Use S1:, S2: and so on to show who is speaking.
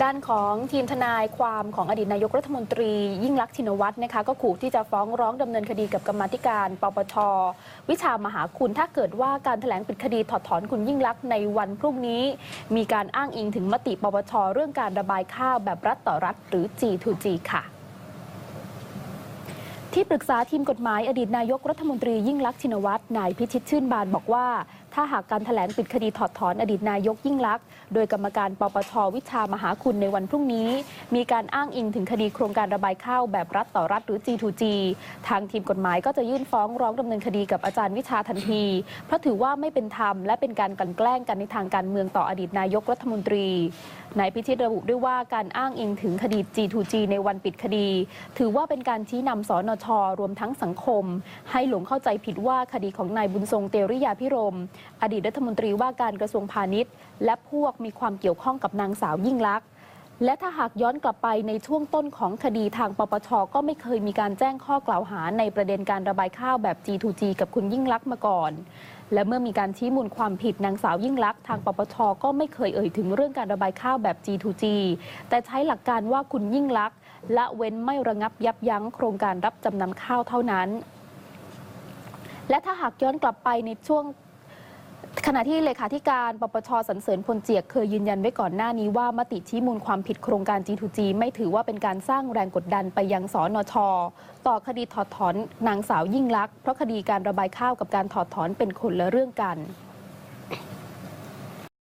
S1: ด้านของทีมทนายความของอดีตนายกรัฐมนตรี ยิ่งลักษณ์ชินวัตรนะคะก็ขู่ที่จะฟ้องร้องดำเนินคดีกับกรรมธิการปปชวิชามหาคุณถ้าเกิดว่าการแถลงปิดคดีถอดถอนคุณยิ่งลักษณ์ในวันพรุ่งนี้ มีการอ้างอิงถึงมติปปชเรื่องการระบายข้าวแบบรัฐต่อรัฐหรือ G2G ค่ะ ที่ปรึกษาทีมกฎหมายอดีตนายกรัฐมนตรียิ่งลักษณ์ชินวัตรนายพิชิตชื่นบานบอกว่า ถ้าหากการถแถลงปิดคดีถอดถอนอดีตนายกยิ่งลักษณ์โดยกรรมการปปชวิชามหาคุณในวันพรุ่งนี้ มีการอ้างอิงถึงคดีโครงการระบายข้าวแบบรัฐต่อรัฐหรือ G2G ทางทีมกฎหมายก็จะยื่นฟ้องร้องดำเนินคดีกับอาจารย์วิชาทันที เพราะถือว่าไม่เป็นธรรมและเป็นการกลั่นแกล้งกันในทางการเมืองต่ออดีตนายกรัฐมนตรีนายพิชิตระบุด้วยว่าการอ้างอิงถึงคดี G2G ในวันปิดคดี ถือว่าเป็นการชี้นำสนชรวมทั้งสังคม ให้หลงเข้าใจผิดว่าคดีของนายบุญทรงเตริยาพิรม อดีตรัฐมนตรีว่าการกระทรวงพาณิชย์ และพวกมีความเกี่ยวข้องกับนางสาวยิ่งลักษณ และถ้าหากย้อนกลับไปในช่วงต้นของคดีทางปปชก็ไม่เคยมีการแจ้งข้อกล่าวหาในประเด็นการระบายข้าวแบบ G2G กับคุณยิ่งลักษณ์มาก่อน และเมื่อมีการชี้มูลความผิดนางสาวยิ่งลักษณ์ทางปปชก็ไม่เคยเอ่ยถึงเรื่องการระบายข้าวแบบ G2G แต่ใช้หลักการว่าคุณยิ่งลักษณ์ละเว้นไม่ระงับยับยั้งโครงการรับจำนำข้าวเท่านั้น และถ้าหากย้อนกลับไปในช่วง ขณะที่เลขาธิการปปชสันเสริญพลเจียกเคยยืนยันไว้ก่อนหน้านี้ว่ามติชี้มูลความผิดโครงการ G2G ไม่ถือว่าเป็นการสร้างแรงกดดันไปยังสนช ต่อคดีถอดถอนนางสาวยิ่งลักษณ์เพราะคดีการระบายข้าวกับการถอดถอนเป็นคนละเรื่องกัน